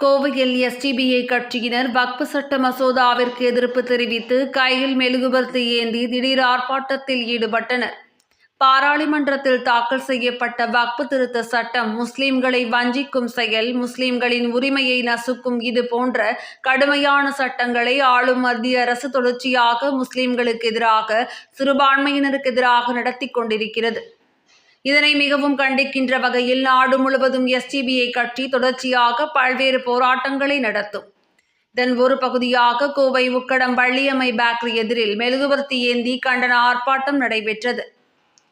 கோவையில் எஸ்டிபிஐ கட்சியினர் வக்பு சட்ட மசோதாவிற்கு எதிர்ப்பு தெரிவித்து கையில் மெழுகுபர்த்தி ஏந்தி திடீர் ஆர்ப்பாட்டத்தில் ஈடுபட்டனர். பாராளுமன்றத்தில் தாக்கல் செய்யப்பட்ட வக்பு திருத்த சட்டம் முஸ்லிம்களை வஞ்சிக்கும் செயல் முஸ்லிம்களின் உரிமையை நசுக்கும் இது போன்ற கடுமையான சட்டங்களை ஆளும் மத்திய அரசு தொடர்ச்சியாக முஸ்லிம்களுக்கு எதிராக சிறுபான்மையினருக்கு எதிராக நடத்தி கொண்டிருக்கிறது. இதனை மிகவும் கண்டிக்கின்ற வகையில் நாடு முழுவதும் எஸ்டிபிஐ கட்சி தொடர்ச்சியாக பல்வேறு போராட்டங்களை நடத்தும். இதன் ஒரு பகுதியாக கோவை உக்கடம் வள்ளியம்மை பேக்கரி எதிரில் மெழுகுவர்த்தி ஏந்தி கண்டன ஆர்ப்பாட்டம் நடைபெற்றது.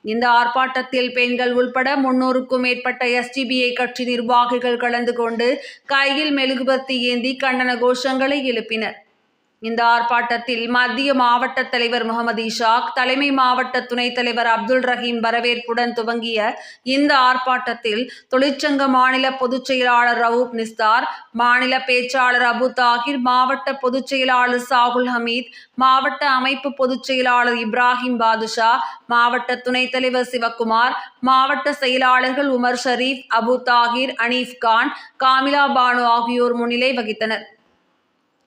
இந்த ஆர்ப்பாட்டத்தில் பெண்கள் உள்பட முன்னூறுக்கும் மேற்பட்ட எஸ்டிபிஐ கட்சி நிர்வாகிகள் கலந்து கொண்டு கையில் மெழுகுவர்த்தி ஏந்தி கண்டன கோஷங்களை எழுப்பினர். இந்த ஆர்ப்பாட்டத்தில் மத்திய மாவட்ட தலைவர் முகமது இஷாக் தலைமை மாவட்ட துணைத் தலைவர் அப்துல் ரஹீம் வரவேற்புடன் துவங்கிய இந்த ஆர்ப்பாட்டத்தில் தொழிற்சங்க மாநில பொதுச் செயலாளர் ரவூப் நிஸ்தார் மாநில பேச்சாளர் அபு தாகிர் மாவட்ட பொதுச் செயலாளர் சாகுல் ஹமீத் மாவட்ட அமைப்பு பொதுச் செயலாளர் இப்ராஹிம் பாதுஷா மாவட்ட துணைத் தலைவர் சிவக்குமார் மாவட்ட செயலாளர்கள் உமர் ஷரீப் அபு தாகிர் அனீஃப் கான் காமிலா பானு ஆகியோர் முன்னிலை வகித்தனர்.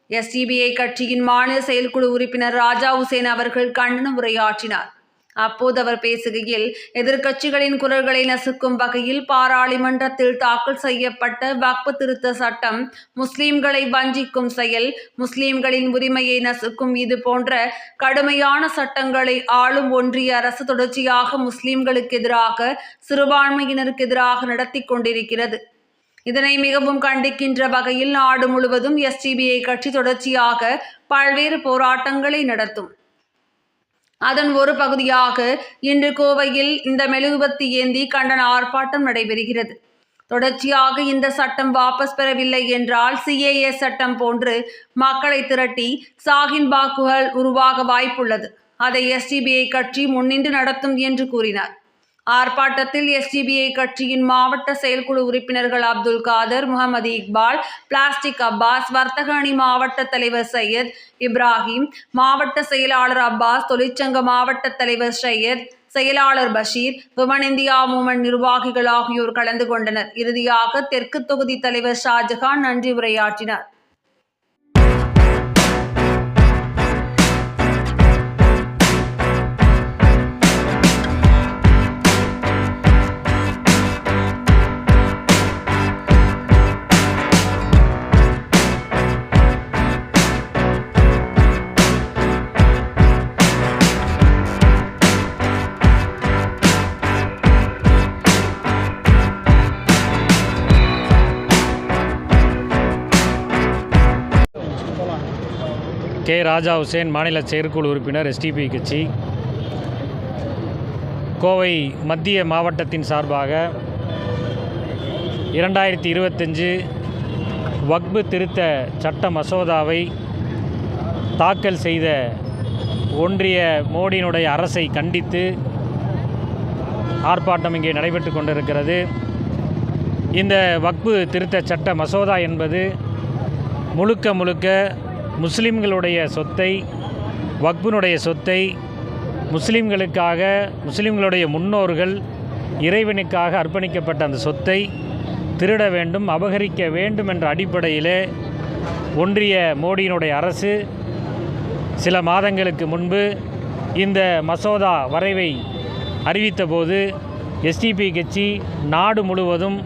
எஸ்டிபிஐ கட்சியின் மாநில செயற்குழு உறுப்பினர் ராஜா உசேன் அவர்கள் கண்டன உரையாற்றினார். அப்போது அவர் பேசுகையில் எதிர்க்கட்சிகளின் குரல்களை நசுக்கும் வகையில் பாராளுமன்றத்தில் தாக்கல் செய்யப்பட்ட வக்பு திருத்த சட்டம் முஸ்லிம்களை வஞ்சிக்கும் செயல் முஸ்லிம்களின் உரிமையை நசுக்கும் இது போன்ற கடுமையான சட்டங்களை ஆளும் ஒன்றிய அரசு தொடர்ச்சியாக முஸ்லிம்களுக்கு எதிராக சிறுபான்மையினருக்கு எதிராக நடத்தி கொண்டிருக்கிறது. இதனை மிகவும் கண்டிக்கின்ற வகையில் நாடு முழுவதும் எஸ்டிபிஐ கட்சி தொடர்ச்சியாக பல்வேறு போராட்டங்களை நடத்தும். அதன் ஒரு பகுதியாக இன்று கோவையில் இந்த மெழுகுபத்தி ஏந்தி கண்டன ஆர்ப்பாட்டம் நடைபெறுகிறது. தொடர்ச்சியாக இந்த சட்டம் வாபஸ் பெறவில்லை என்றால் சிஏஏ சட்டம் போன்று மக்களை திரட்டி சாகின் பாக்குகள் உருவாக வாய்ப்புள்ளது. அதை எஸ்டிபிஐ கட்சி முன்னின்று நடத்தும் என்று கூறினார். ஆர்ப்பாட்டத்தில் எஸ்டிபிஐ கட்சியின் மாவட்ட செயல்குழு உறுப்பினர்கள் அப்துல் காதர் முகமது இக்பால் பிளாஸ்டிக் அப்பாஸ் வர்த்தக அணி மாவட்ட தலைவர் சையத் இப்ராஹிம் மாவட்ட செயலாளர் அப்பாஸ் தொழிற்சங்க மாவட்ட தலைவர் சையத் செயலாளர் பஷீர் விமன் இந்தியா மூமெண்ட் நிர்வாகிகள் ஆகியோர் கலந்து கொண்டனர். இறுதியாக தெற்கு தொகுதி தலைவர் ஷாஜகான் நன்றி உரையாற்றினார். கே ராஜா ஹுசேன் மாநில செயற்குழு உறுப்பினர் எஸ்டிபி கட்சி. கோவை மத்திய மாவட்டத்தின் சார்பாக இரண்டாயிரத்தி இருபத்தஞ்சு வக்பு திருத்த சட்ட மசோதாவை தாக்கல் செய்த ஒன்றிய மோடியினுடைய அரசை கண்டித்து ஆர்ப்பாட்டம் இங்கே நடைபெற்று கொண்டிருக்கிறது. இந்த வக்பு திருத்த சட்ட மசோதா என்பது முழுக்க முழுக்க முஸ்லீம்களுடைய சொத்தை வக்புனுடைய சொத்தை முஸ்லீம்களுக்காக முஸ்லீம்களுடைய முன்னோர்கள் இறைவனுக்காக அர்ப்பணிக்கப்பட்ட அந்த சொத்தை திருட வேண்டும் அபகரிக்க வேண்டும் என்ற அடிப்படையிலே ஒன்றிய மோடியினுடைய அரசு சில மாதங்களுக்கு முன்பு இந்த மசோதா வரைவை அறிவித்தபோது எஸ்டிபி கட்சி நாடு முழுவதும்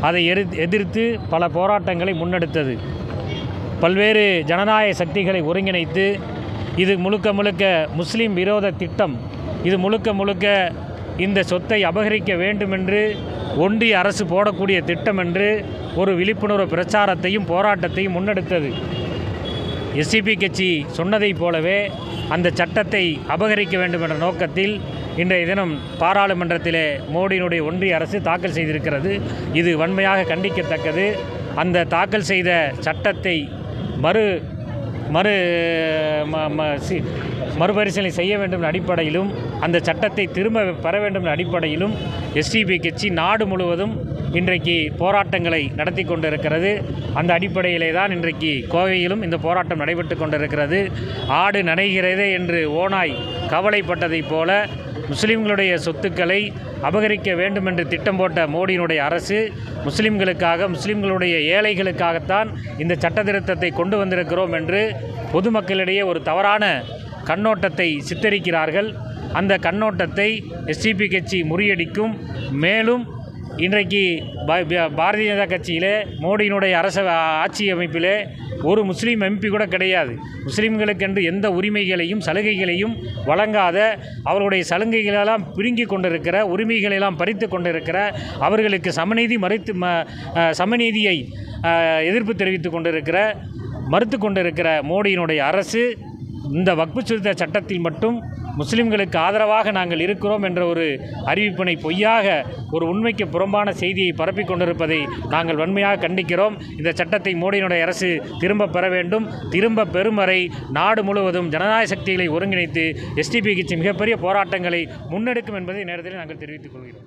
அதை எதிர்த்து பல போராட்டங்களை முன்னெடுத்தது. பல்வேறு ஜனநாயக சக்திகளை ஒருங்கிணைத்து இது முழுக்க முழுக்க முஸ்லீம் விரோத திட்டம். இது முழுக்க முழுக்க இந்த சொத்தை அபகரிக்க வேண்டுமென்று ஒன்றிய அரசு போடக்கூடிய திட்டம் என்று ஒரு விழிப்புணர்வு பிரச்சாரத்தையும் போராட்டத்தையும் முன்னெடுத்தது. எஸ்சிபி கட்சி சொன்னதைப் போலவே அந்த சட்டத்தை அபகரிக்க வேண்டும் என்ற நோக்கத்தில் இன்றைய தினம் பாராளுமன்றத்திலே மோடியினுடைய ஒன்றிய அரசு தாக்கல் செய்திருக்கிறது. இது வன்மையாக கண்டிக்கத்தக்கது. அந்த தாக்கல் செய்த சட்டத்தை மறு மறு ம ம சி மறுபரிசீலனை செய்ய வேண்டும் அடிப்படையிலும் அந்த சட்டத்தை திரும்ப பெற வேண்டும் அடிப்படையிலும் எஸ்டிபி கட்சி நாடு முழுவதும் இன்றைக்கு போராட்டங்களை நடத்தி கொண்டிருக்கிறது. அந்த அடிப்படையிலே தான் இன்றைக்கு கோவையிலும் இந்த போராட்டம் நடைபெற்று கொண்டிருக்கிறது. ஆடு நனைகிறதே என்று ஓனாய் கவலைப்பட்டதைப் போல முஸ்லிம்களுடைய சொத்துக்களை அபகரிக்க வேண்டும் என்று திட்டம் போட்ட மோடியினுடைய அரசு முஸ்லிம்களுக்காக முஸ்லிம்களுடைய ஏழைகளுக்காகத்தான் இந்த சட்டத்திருத்தத்தை கொண்டு வந்திருக்கிறோம் என்று பொதுமக்களிடையே ஒரு தவறான கண்ணோட்டத்தை சித்தரிக்கிறார்கள். அந்த கண்ணோட்டத்தை எஸ்டிபி கட்சி முறியடிக்கும். மேலும் இன்றைக்கு பாரதிய ஜனதா கட்சியிலே மோடியினுடைய அரச ஆட்சி அமைப்பிலே ஒரு முஸ்லீம் எம்பி கூட கிடையாது. முஸ்லீம்களுக்கென்று எந்த உரிமைகளையும் சலுகைகளையும் வழங்காத அவர்களுடைய சலுகைகளெல்லாம் பிடுங்கி கொண்டிருக்கிற உரிமைகளெல்லாம் பறித்து கொண்டிருக்கிற அவர்களுக்கு சமநீதி மறுத்து ம சமநீதியை எதிர்ப்பு தெரிவித்து கொண்டிருக்கிற மறுத்து கொண்டிருக்கிற மோடியினுடைய அரசு இந்த வக்பு சுருத்த சட்டத்தில் மட்டும் முஸ்லிம்களுக்கு ஆதரவாக நாங்கள் இருக்கிறோம் என்ற ஒரு அறிவிப்பினை பொய்யாக ஒரு உண்மைக்கு புறம்பான செய்தியை பரப்பிக் கொண்டிருப்பதை நாங்கள் வன்மையாக கண்டிக்கிறோம். இந்த சட்டத்தை மோடியினுடைய அரசு திரும்ப பெற வேண்டும். திரும்ப பெறும் வரை நாடு முழுவதும் ஜனநாயக சக்திகளை ஒருங்கிணைத்து எஸ்டிபி கட்சி மிகப்பெரிய போராட்டங்களை முன்னெடுக்கும் என்பதை நேரத்தில் நாங்கள் தெரிவித்துக் கொள்கிறோம்.